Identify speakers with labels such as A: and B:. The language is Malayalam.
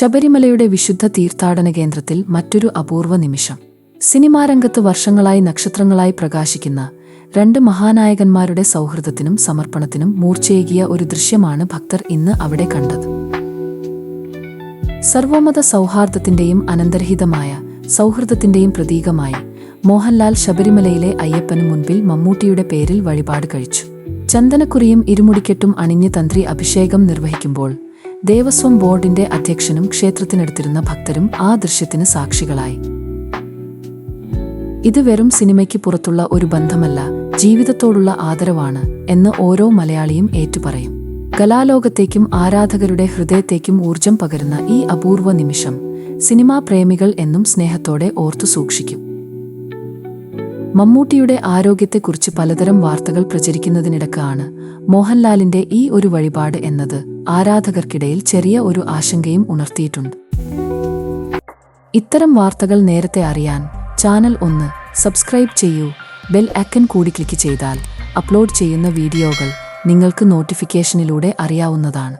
A: ശബരിമലയുടെ വിശുദ്ധ തീർത്ഥാടന കേന്ദ്രത്തിൽ മറ്റൊരു അപൂർവ നിമിഷം. സിനിമാ രംഗത്ത് വർഷങ്ങളായി നക്ഷത്രങ്ങളായി പ്രകാശിക്കുന്ന രണ്ട് മഹാനായകന്മാരുടെ സൗഹൃദത്തിനും സമർപ്പണത്തിനും മൂർച്ചയേകിയ ഒരു ദൃശ്യമാണ് ഭക്തർ ഇന്ന് അവിടെ കണ്ടത്. സർവമത സൗഹാർദ്ദത്തിന്റെയും അനന്തരഹിതമായ സൗഹൃദത്തിന്റെയും പ്രതീകമായി മോഹൻലാൽ ശബരിമലയിലെ അയ്യപ്പന് മുൻപിൽ മമ്മൂട്ടിയുടെ പേരിൽ വഴിപാട് കഴിച്ചു. ചന്ദനക്കുറിയും ഇരുമുടിക്കെട്ടും അണിഞ്ഞ് തന്ത്രി അഭിഷേകം നിർവഹിക്കുമ്പോൾ ദേവസ്വം ബോർഡിന്റെ അധ്യക്ഷനും ക്ഷേത്രത്തിനടുത്തിരുന്ന ഭക്തരും ആ ദൃശ്യത്തിന് സാക്ഷികളായി. ഇത് വെറും സിനിമയ്ക്ക് പുറത്തുള്ള ഒരു ബന്ധമല്ല ജീവിതത്തോടുള്ള ആദരവാണ് എന്ന് ഓരോ മലയാളിയും ഏറ്റുപറയും. കലാലോകത്തേക്കും ആരാധകരുടെ ഹൃദയത്തേക്കും ഊർജം പകരുന്ന ഈ അപൂർവ നിമിഷം സിനിമാ പ്രേമികൾ എന്നും സ്നേഹത്തോടെ ഓർത്തു സൂക്ഷിക്കും. മമ്മൂട്ടിയുടെ ആരോഗ്യത്തെക്കുറിച്ച് പലതരം വാർത്തകൾ പ്രചരിക്കുന്നതിനിടക്കാണ് മോഹൻലാലിന്റെ ഈ ഒരു വഴിപാട് എന്നത് ആരാധകർക്കിടയിൽ ചെറിയ ഒരു ആശങ്കയും ഉണർത്തിയിട്ടുണ്ട്. ഇത്തരം വാർത്തകൾ നേരത്തെ അറിയാൻ ചാനൽ ഒന്ന് സബ്സ്ക്രൈബ് ചെയ്യൂ. ബെൽ ഐക്കൺ കൂടി ക്ലിക്ക് ചെയ്താൽ അപ്ലോഡ് ചെയ്യുന്ന വീഡിയോകൾ നിങ്ങൾക്ക് നോട്ടിഫിക്കേഷനിലൂടെ അറിയാവുന്നതാണ്.